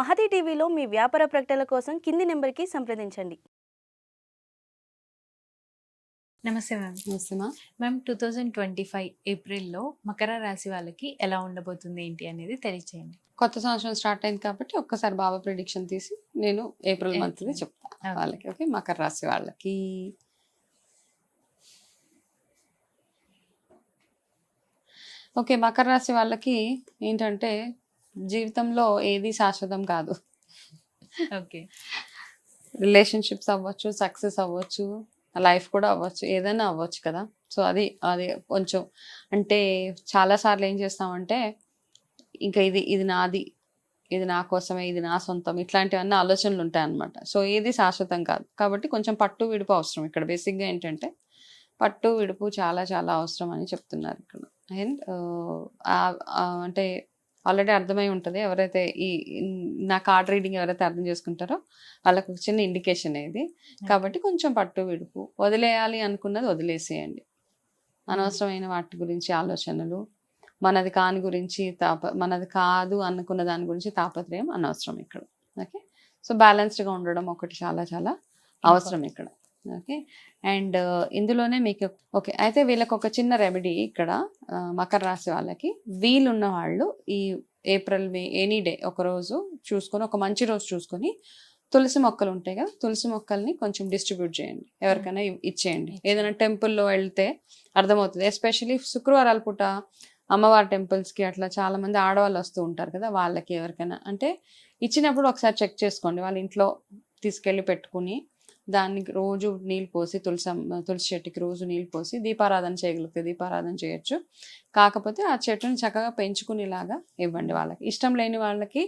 మహతి టీవీలో మీ వ్యాపార ప్రకటనల కోసం కింది నెంబర్కి సంప్రదించండి. నమస్తే ma'am. నమస్తేమా ma'am. Two thousand twenty five ఏప్రిల్లో మకర రాశి వాళ్ళకి ఎలా ఉండబోతుంది ఏంటి అనేది తెలియచేయండి. కొత్త సంవత్సరం స్టార్ట్ అయింది కాబట్టి ఒక్కసారి బాబా ప్రిడిక్షన్ తీసి నేను ఏప్రిల్ మంత్ April. చెప్తా Okay. వాళ్ళకి ఓకే? మకర రాశి వాళ్ళకి. ఓకే మకర రాశి వాళ్ళకి ఏంటంటే జీవితంలో ఏది శాశ్వతం కాదు. ఓకే. రిలేషన్షిప్స్ అవ్వచ్చు సక్సెస్ అవ్వచ్చు లైఫ్ కూడా అవ్వచ్చు ఏదైనా అవ్వచ్చు కదా. సో అది అది కొంచెం అంటే చాలాసార్లు ఏం చేస్తామంటే ఇంకా ఇది ఇది నాది ఇది నా కోసమే ఇది నా సొంతం ఇట్లాంటివన్నీ ఆలోచనలు ఉంటాయి అన్నమాట. సో ఏది శాశ్వతం కాదు. కాబట్టి కొంచెం పట్టు విడుపు అవసరం ఇక్కడ. బేసిక్గా ఏంటంటే పట్టు విడుపు చాలా చాలా అవసరం అని చెప్తున్నారు ఇక్కడ. అండ్ అంటే ఆల్రెడీ అర్థమై ఉంటుంది. ఎవరైతే ఈ నా కార్డ్ రీడింగ్ ఎవరైతే అర్థం చేసుకుంటారో వాళ్ళకు ఒక చిన్న ఇండికేషన్ ఇది. కాబట్టి కొంచెం పట్టు విడుపు. వదిలేయాలి అనుకున్నది వదిలేసేయండి. అనవసరమైన వాటి గురించి ఆలోచనలు మనది కాని గురించి తాప మనది కాదు అనుకున్న దాని గురించి తాపత్రయం అనవసరం ఇక్కడ. ఓకే? సో బ్యాలెన్స్డ్గా ఉండడం ఒకటి చాలా చాలా అవసరం ఇక్కడ. ఓకే. అండ్ ఇందులోనే మీకు ఓకే అయితే వీళ్ళకి ఒక చిన్న రెమెడీ ఇక్కడ మకర రాశి వాళ్ళకి. వీలున్న వాళ్ళు ఈ ఏప్రిల్ మే ఎనీ డే ఒక రోజు చూసుకొని ఒక మంచి రోజు చూసుకొని తులసి మొక్కలు ఉంటాయి కదా తులసి మొక్కల్ని కొంచెం డిస్ట్రిబ్యూట్ చేయండి. ఎవరికైనా ఇచ్చేయండి. ఏదైనా టెంపుల్లో వెళ్తే అర్థమవుతుంది. ఎస్పెషల్లీ శుక్రవారాల పూట అమ్మవారి టెంపుల్స్కి అట్లా చాలా మంది ఆడవాళ్ళు వస్తూ ఉంటారు కదా వాళ్ళకి ఎవరికైనా. అంటే ఇచ్చినప్పుడు ఒకసారి చెక్ చేసుకోండి. వాళ్ళ ఇంట్లో తీసుకెళ్ళి పెట్టుకుని దానికి రోజు నీళ్ళు పోసి తులసి తులసి చెట్టుకి రోజు నీళ్ళు పోసి దీపారాధన చేయగలిగితే దీపారాధన చేయొచ్చు. కాకపోతే ఆ చెట్టుని చక్కగా పెంచుకునేలాగా ఇవ్వండి వాళ్ళకి. ఇష్టం లేని వాళ్ళకి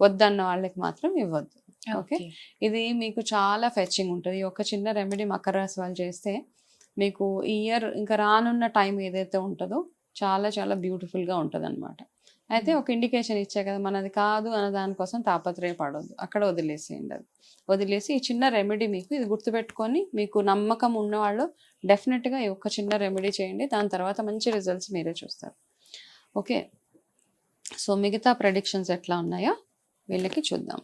వద్దన్న వాళ్ళకి మాత్రం ఇవ్వద్దు. ఓకే? ఇది మీకు చాలా ఫెచ్చింగ్ ఉంటుంది. ఒక చిన్న రెమెడీ మకర రాశి వాళ్ళు చేస్తే మీకు ఈ ఇయర్ ఇంకా రానున్న టైం ఏదైతే ఉంటుందో చాలా చాలా బ్యూటిఫుల్గా ఉంటుంది అనమాట అయితే ఒక ఇండికేషన్ ఇచ్చే కదా మనది కాదు అన్న దానికోసం తాపత్రయపడొద్దు అక్కడ వదిలేసేయండి అది వదిలేసి ఈ చిన్న రెమెడీ మీకు ఇది గుర్తుపెట్టుకొని మీకు నమ్మకం ఉన్నవాళ్ళు డెఫినెట్గా ఈ ఒక్క చిన్న రెమెడీ చేయండి. దాని తర్వాత మంచి రిజల్ట్స్ మీరే చూస్తారు. ఓకే? సో మిగతా ప్రెడిక్షన్స్ ఎట్లా ఉన్నాయో వీళ్ళకి చూద్దాం.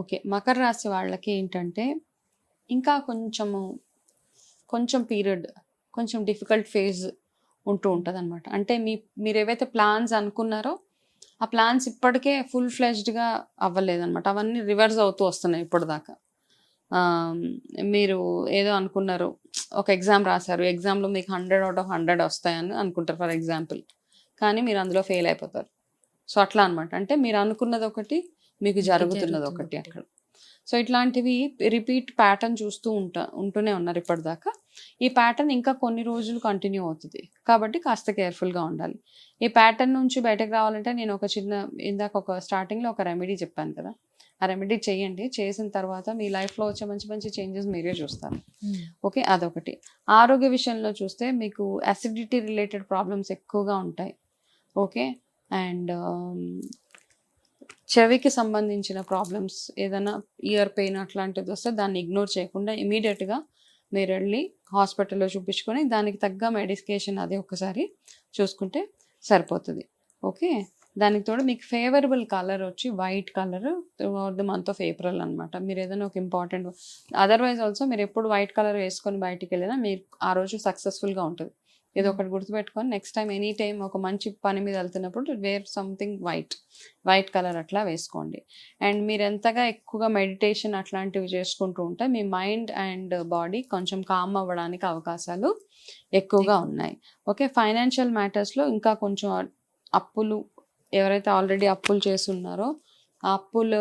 ఓకే మకర రాశి వాళ్ళకి ఏంటంటే ఇంకా కొంచెము కొంచెం పీరియడ్ కొంచెం డిఫికల్ట్ ఫేజ్ ఉంటూ ఉంటుంది అనమాట అంటే మీ మీరు ఏవైతే ప్లాన్స్ అనుకున్నారో ఆ ప్లాన్స్ ఇప్పటికే ఫుల్ ఫ్లెజ్డ్గా అవ్వలేదన్నమాట. అవన్నీ రివర్స్ అవుతూ వస్తున్నాయి ఇప్పటిదాకా. మీరు ఏదో అనుకున్నారు ఒక ఎగ్జామ్ రాశారు ఎగ్జామ్లో మీకు హండ్రెడ్ అవుట్ ఆఫ్ హండ్రెడ్ వస్తాయని అనుకుంటారు ఫర్ ఎగ్జాంపుల్. కానీ మీరు అందులో ఫెయిల్ అయిపోతారు. సో అట్లా అనమాట అంటే మీరు అనుకున్నది ఒకటి మీకు జరుగుతున్నది. ఒకటి. అక్కడ. సో ఇట్లాంటివి రిపీట్ ప్యాటర్న్ చూస్తూ ఉంటా ఉంటూనే ఉన్నారు ఇప్పటిదాకా. ఈ ప్యాటర్న్ ఇంకా కొన్ని రోజులు కంటిన్యూ అవుతుంది. కాబట్టి కాస్త కేర్ఫుల్గా ఉండాలి. ఈ ప్యాటర్న్ నుంచి బయటకు రావాలంటే నేను ఒక చిన్న ఇందాక ఒక స్టార్టింగ్లో ఒక రెమెడీ చెప్పాను కదా. ఆ రెమెడీ చేయండి. చేసిన తర్వాత మీ లైఫ్లో వచ్చే మంచి మంచి చేంజెస్ మీరే చూస్తారు. ఓకే? అదొకటి. ఆరోగ్య విషయంలో చూస్తే మీకు అసిడిటీ రిలేటెడ్ ప్రాబ్లమ్స్ ఎక్కువగా ఉంటాయి. ఓకే? అండ్ చెవికి సంబంధించిన ప్రాబ్లమ్స్ ఏదైనా ఇయర్ పెయిన్ అట్లాంటిది వస్తే దాన్ని ఇగ్నోర్ చేయకుండా ఇమీడియట్గా మీరు వెళ్ళి హాస్పిటల్లో చూపించుకొని దానికి తగ్గ మెడికేషన్ అది ఒకసారి చూసుకుంటే సరిపోతుంది. ఓకే దానికి తోడు మీకు ఫేవరబుల్ కలర్ వచ్చి white colour throughout the month of April అనమాట మీరు ఏదైనా ఒక ఇంపార్టెంట్ అదర్వైజ్ ఆల్సో మీరు ఎప్పుడు వైట్ కలర్ వేసుకొని బయటికి వెళ్ళినా మీరు ఆ రోజు సక్సెస్ఫుల్గా ఉంటుంది. ఇది ఒకటి గుర్తుపెట్టుకొని నెక్స్ట్ టైం ఎనీ టైం ఒక మంచి పని మీద వెళ్తున్నప్పుడు wear something white white colour అట్లా వేసుకోండి. అండ్ మీరు ఎంతగా ఎక్కువగా మెడిటేషన్ అట్లాంటివి చేసుకుంటూ ఉంటే మీ మైండ్ అండ్ బాడీ కొంచెం కామ్ అవ్వడానికి అవకాశాలు ఎక్కువగా ఉన్నాయి. ఓకే ఫైనాన్షియల్ మ్యాటర్స్లో ఇంకా కొంచెం అప్పులు ఎవరైతే ఆల్రెడీ అప్పులు చేస్తున్నారో అప్పుల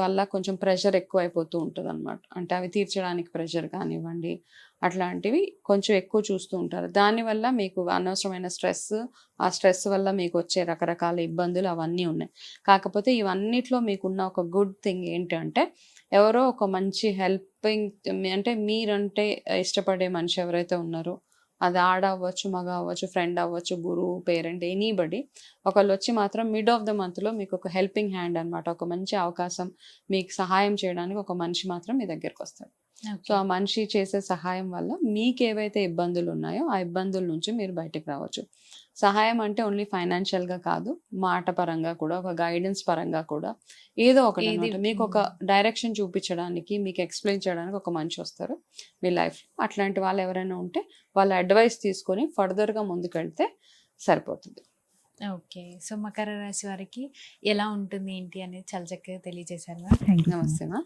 వల్ల కొంచెం ప్రెషర్ ఎక్కువ అయిపోతూ ఉంటుంది అనమాట అంటే అవి తీర్చడానికి ప్రెషర్ కానివ్వండి అట్లాంటివి కొంచెం ఎక్కువ చూస్తూ ఉంటారు. దానివల్ల మీకు అనవసరమైన స్ట్రెస్ ఆ స్ట్రెస్ వల్ల మీకు వచ్చే రకరకాల ఇబ్బందులు అవన్నీ ఉన్నాయి. కాకపోతే ఇవన్నిట్లో మీకున్న ఒక గుడ్ థింగ్ ఏంటంటే ఎవరో ఒక మంచి హెల్పింగ్ అంటే మీరంటే ఇష్టపడే మనిషి ఎవరైతే ఉన్నారో అది ఆడ అవ్వచ్చు మగ అవ్వచ్చు ఫ్రెండ్ అవ్వచ్చు గురువు పేరెంట్ ఎనీబడి ఒకళ్ళు వచ్చి మాత్రం మిడ్ ఆఫ్ ద మంత్లో మీకు ఒక హెల్పింగ్ హ్యాండ్ అన్నమాట. ఒక మంచి అవకాశం మీకు సహాయం చేయడానికి ఒక మనిషి మాత్రం మీ దగ్గరికి వస్తాడు సో ఆ మనిషి చేసే సహాయం వల్ల మీకు ఏవైతే ఇబ్బందులు ఉన్నాయో ఆ ఇబ్బందుల నుంచి మీరు బయటకు రావచ్చు. సహాయం అంటే ఓన్లీ ఫైనాన్షియల్గా కాదు మాట పరంగా కూడా ఒక గైడెన్స్ పరంగా కూడా. ఏదో ఒకటి మీకు ఒక డైరెక్షన్ చూపించడానికి మీకు ఎక్స్ప్లెయిన్ చేయడానికి ఒక మనిషి వస్తారు మీ లైఫ్ అట్లాంటి వాళ్ళు ఎవరైనా ఉంటే వాళ్ళ అడ్వైస్ తీసుకొని ఫర్దర్గా ముందుకెళ్తే సరిపోతుంది. ఓకే. సో మకర రాశి వారికి ఎలా ఉంటుంది ఏంటి అనేది చాలా చక్కగా తెలియజేశారు నమస్తే మా